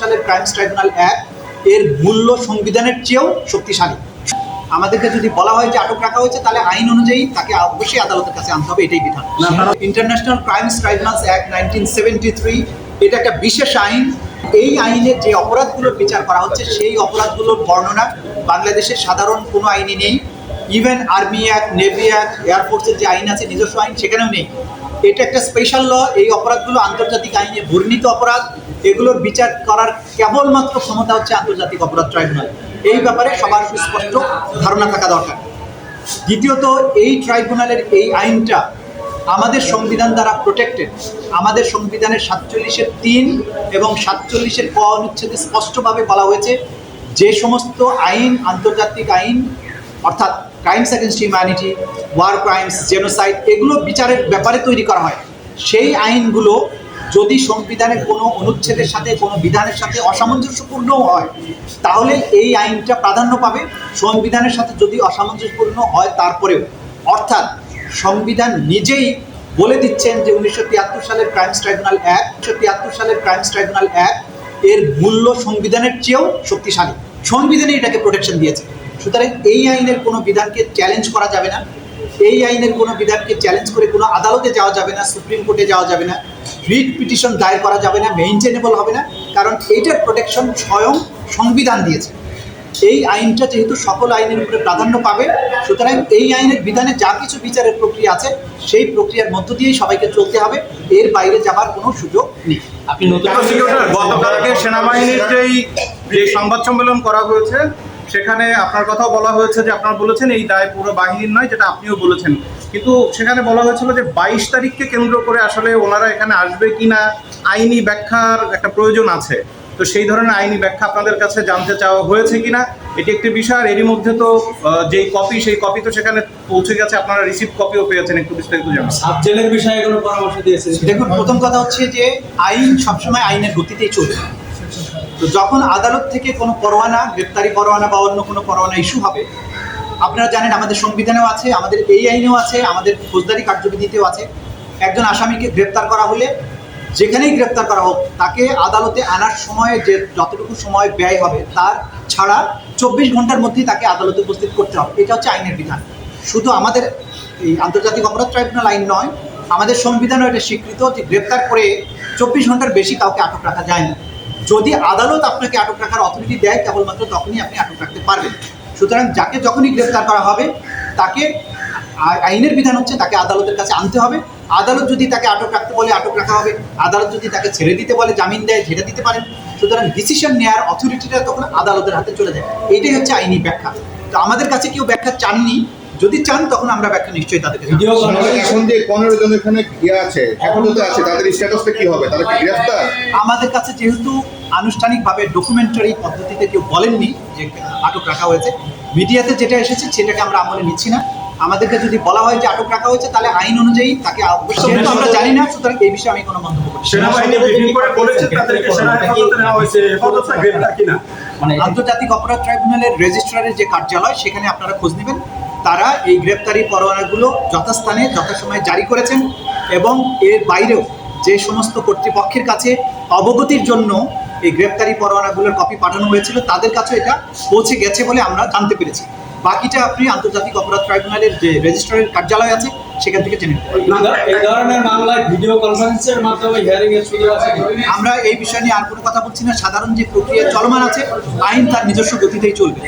সালের crimes tribunal act এর মূল্য সংবিধানের চেয়েও শক্তিশালী। আমাদেরকে যদি বলা হয় যে আটক রাখা হয়েছে তাহলে আইন অনুযায়ী তাকে অবশ্যই আদালতের কাছে আনতে হবে এটাই বিধান। International crimes tribunals act nineteen seventy three এটা একটা বিশেষ আইন। এই আইনে যে অপরাধগুলোর বিচার করা হচ্ছে সেই অপরাধগুলোর বর্ণনা বাংলাদেশের সাধারণ কোনো আইনে নেই। Even army act navy act এয়ারফোর্সের যে আইন আছে নিজস্ব আইন সেখানেও নেই। এটা একটা স্পেশাল ল এই অপরাধগুলো আন্তর্জাতিক আইনে বর্ণিত অপরাধ। এগুলোর বিচার করার কেবলমাত্র ক্ষমতা হচ্ছে আন্তর্জাতিক অপরাধ ট্রাইব্যুনাল। এই ব্যাপারে সবার সুস্পষ্ট ধারণা থাকা দরকার। দ্বিতীয়ত, এই ট্রাইব্যুনালের এই আইনটা আমাদের সংবিধান দ্বারা প্রোটেক্টেড আমাদের সংবিধানের সাতচল্লিশের তিন এবং সাতচল্লিশের ক অনুচ্ছেদে স্পষ্টভাবে বলা হয়েছে, যে সমস্ত আইন, আন্তর্জাতিক আইন, অর্থাৎ crimes against humanity war crimes genocide এগুলো বিচারের ব্যাপারে তৈরি করা হয়। সেই আইনগুলো যদি সংবিধানের কোনো অনুচ্ছেদের সাথে, কোনো বিধানের সাথে অসামঞ্জস্যপূর্ণ হয়, তাহলে এই আইনটা প্রাধান্য পাবে। সংবিধানের সাথে যদি অসামঞ্জস্যপূর্ণ হয়, তারপরেও। অর্থাৎ সংবিধান নিজেই বলে দিচ্ছেন যে উনিশশো তিয়াত্তর সালের ক্রাইমস ট্রাইব্যুনাল অ্যাক্ট উনিশশো তিয়াত্তর সালের ক্রাইমস ট্রাইব্যুনাল অ্যাক্ট এর মূল্য সংবিধানের চেয়েও শক্তিশালী। সংবিধানে এটাকে প্রোটেকশন দিয়েছে। সুতরাং এই আইনের কোনো বিধানকে চ্যালেঞ্জ করা যাবে না। এই আইনের কোনো বিধানকে চ্যালেঞ্জ করে কোনো আদালতে যাওয়া যাবে না সুপ্রিম কোর্টে যাওয়া যাবে না রিট পিটিশন দায়ের করা যাবে না মেইনটেনেবল হবে না কারণ এইটার প্রোটেকশন স্বয়ং সংবিধান দিয়েছে। এই আইনটা যেহেতু সকল আইনের উপরে প্রাধান্য পাবে সুতরাং এই আইনের বিধানে যা কিছু বিচারের প্রক্রিয়া আছে সেই প্রক্রিয়ার মধ্য দিয়েই সবাইকে চলতে হবে এর বাইরে যাবার কোনো সুযোগ নেই। আপনি নতুন গতকালকে সেনাবাহিনীর যেই যে সংবাদ সম্মেলন করা হয়েছে সেখানে আপনার কথাও বলা হয়েছে যে আপনার বলেছেন এই দায় পুরো বাহিনীর নয় যেটা আপনিও বলেছেন। কিন্তু সেখানে বলা হয়েছিল যে বাইশ তারিখকে কেন্দ্র করে আসলে ওনারা এখানে আসবে কিনা আইনি ব্যাখ্যার একটা প্রয়োজন আছে। তো সেই ধরনের আইনি ব্যাখ্যা আপনাদের কাছে জানতে চাওয়া হয়েছে কিনা এটি একটি বিষয়। আর এরই মধ্যে তো যেই কপি সেই কপি তো সেখানে পৌঁছে গেছে। আপনারা রিসিভ কপিও পেয়েছেন একটু বিস্তারিত জানান। সাব জেলের বিষয়ে কোনো পরামর্শ দিয়েছে দেখুন প্রথম কথা হচ্ছে যে আইন সবসময় আইনের গতিতেই চলবে। তো যখন আদালত থেকে কোনো পরোয়ানা, গ্রেপ্তারি পরোয়ানা বা অন্য কোনো পরোয়ানা ইস্যু হবে, আপনারা জানেন আমাদের সংবিধানেও আছে, আমাদের এই আইনেও আছে, আমাদের ফৌজদারি কার্যবিধিতেও আছে। একজন আসামিকে গ্রেপ্তার করা হলে, যেখানেই গ্রেপ্তার করা হোক, তাকে আদালতে আনার সময় যে যতটুকু সময় ব্যয় হবে, তার ছাড়া চব্বিশ ঘণ্টার মধ্যেই তাকে আদালতে উপস্থিত করতে হবে। এটা হচ্ছে আইনের বিধান। শুধু আমাদের এই আন্তর্জাতিক অপরাধ ট্রাইব্যুনাল আইন নয়, আমাদের সংবিধানও এটা স্বীকৃত যে গ্রেপ্তার করে চব্বিশ ঘণ্টার বেশি কাউকে আটক রাখা যায় না যদি আদালত আপনাকে আটক রাখার অথরিটি দেয়, কেবলমাত্র তখনই আপনি আটক রাখতে পারবেন। সুতরাং যাকে যখনই গ্রেপ্তার করা হবে, তাকে আইনের বিধান হচ্ছে তাকে আদালতের কাছে আনতে হবে। আদালত যদি তাকে আটক রাখতে বলে, আটক রাখা হবে। আদালত যদি তাকে ছেড়ে দিতে বলে, জামিন দেয়, ছেড়ে দিতে পারেন। সুতরাং ডিসিশন নেওয়ার অথরিটিটা তখন আদালতের হাতে চলে যায়। এইটাই হচ্ছে আইনি ব্যাখ্যা। তো আমাদের কাছে কেউ ব্যাখ্যা চাননি যদি চান তখন আমরা ব্যাখ্যা নিশ্চয়ই তাদেরকে এখন যে পনেরো জন এখানে ইয়ে আছে হেফাজতে আছে তাদের স্ট্যাটাসটা কি হবে? তারা কি গ্রেফতার? আমাদের কাছে যেহেতু আনুষ্ঠানিকভাবে ডকুমেন্টারি পদ্ধতিতে কেউ বলেননি যে আটক রাখা হয়েছে মিডিয়াতে যেটা এসেছে সেটাকে আমরা আমলে নিচ্ছি না। আমাদেরকে যদি বলা হয় যে আটক রাখা হয়েছে তাহলে আইন অনুযায়ী তাকে অবশ্যই আমরা জানি না সুতরাং এই বিষয়ে আমি কোনো মন্তব্য করছি সেনাবাহিনী ব্রিফিং করে বলেছে তাদেরকে সেনা নেওয়া হয়েছে হেফাজতটা গ্রেপ্তার কিনা? মানে আন্তর্জাতিক অপরাধ ট্রাইব্যুনালের রেজিস্ট্রারের যে কার্যালয় সেখানে আপনারা খোঁজ নেবেন। তারা এই গ্রেপ্তারি পরোয়ানাগুলো যথাস্থানে যথাসময়ে জারি করেছেন এবং এর বাইরেও যে সমস্ত কর্তৃপক্ষের কাছে অবগতির জন্য এই গ্রেপ্তারি পরোয়ানাগুলোর কপি পাঠানো হয়েছিল তাদের কাছে এটা পৌঁছে গেছে বলে আমরা জানতে পেরেছি। বাকিটা আপনি আন্তর্জাতিক অপরাধ ট্রাইব্যুনালের যে রেজিস্ট্রারের কার্যালয় আছে সেখান থেকে জেনে এই ধরনের মামলায় ভিডিও কনফারেন্সের মাধ্যমে হিয়ারিং এর সুযোগ আছে। আমরা এই বিষয় নিয়ে আর কোনো কথা বলছি না। সাধারণ যে প্রক্রিয়া চলমান আছে আইন তার নিজস্ব গতিতেই চলবে।